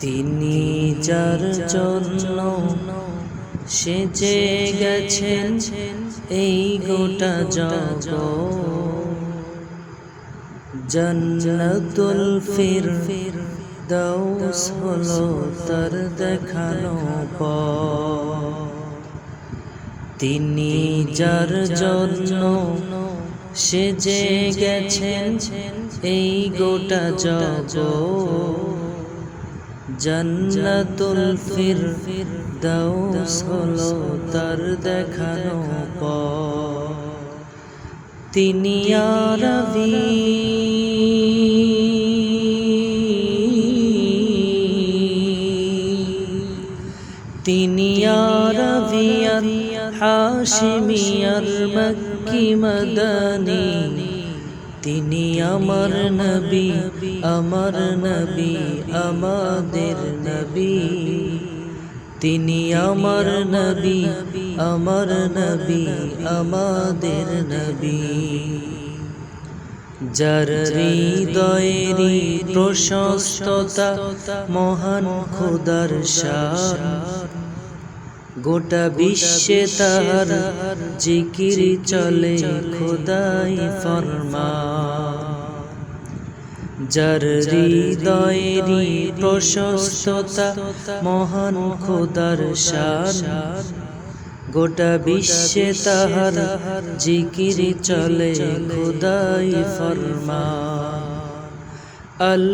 তিনি যার জন্য সেজে গেছেন এই গোটা জগ জন্নতুল ফির দাউস হলো তার দেখানো। তিনি যার জন্য সেজে গেছেন এই গোটা জগ জন্নতুল ফির দাউস হলো তার দেখানো। তিনি আরবি তিনি আরবিয়ার হাশিমিয়ার মক্কি মদনী তিনি আমার নবী আমার নবী, আমাদের নবী। তিনি আমার নবী আমার নবী, আমাদের নবী। যার হৃদয়েরই প্রশস্ততা মহান খোদার শান গোটা বিশ্বে তাহার জিকির চলে, খোদাই ফরমা যার হৃদয়েরই প্রশস্ততা মহান খোদার শান। গোটা বিশ্বে তাহার জিকির চলে, খোদাই ফরমা আল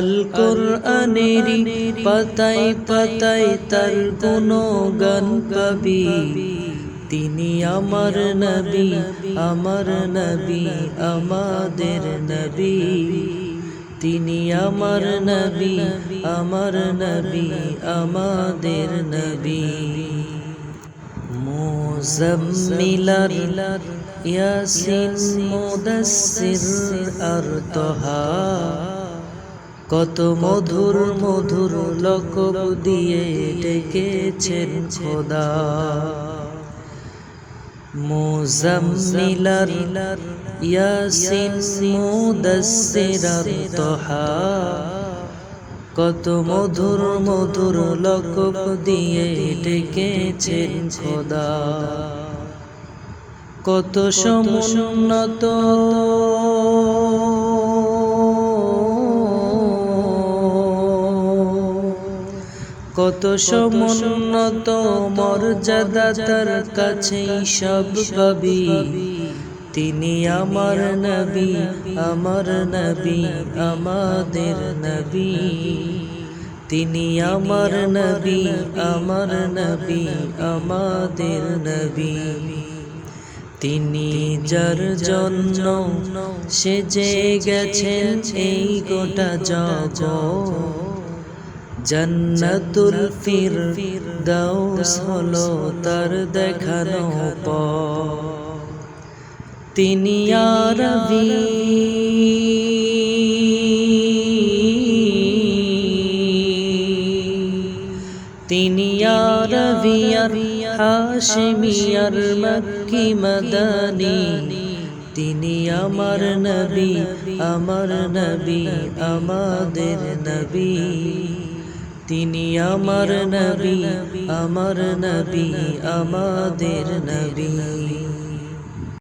আল কোরআনেরি পাতাই পাতাই তার কোনো গান পাবি তিনি আমার নবী আমার নবী, আমাদের নবী। তিনি আমার নবী আমার নবী, আমাদের নবী। মুজাম্মিলার ইয়াসিন মুদাসসির আর তোহা। কত মধুর মধুর লকব দিয়ে ডেকেছেন খোদা। মুজাম্মিলার, ইয়াসিন, মুদাসসিরার তোহা। কত মধুর মধুর লকব দিয়ে ডেকেছেন খোদা। কত সমুন্নত কত সমুন্নত মর্যাদা তার কাছেই সব কবি। তিনি আমার নবী আমার নবী, আমাদের নবী। তিনি আমার নবী আমার নবী, আমাদের নবী। তিনি যার জন্য সেজে গেছেন এই গোটা জগ জন্নতুল ফির দাউস হলো তার দেখানো পথ। তিনি আরবি। তিনি আরবিয়ার হাশিমিয়ার মক্কি মদনী। তিনি আমার নবী আমার নবী, আমাদের নবী। তিনি আমার নবী আমার নবী আমাদের নবী।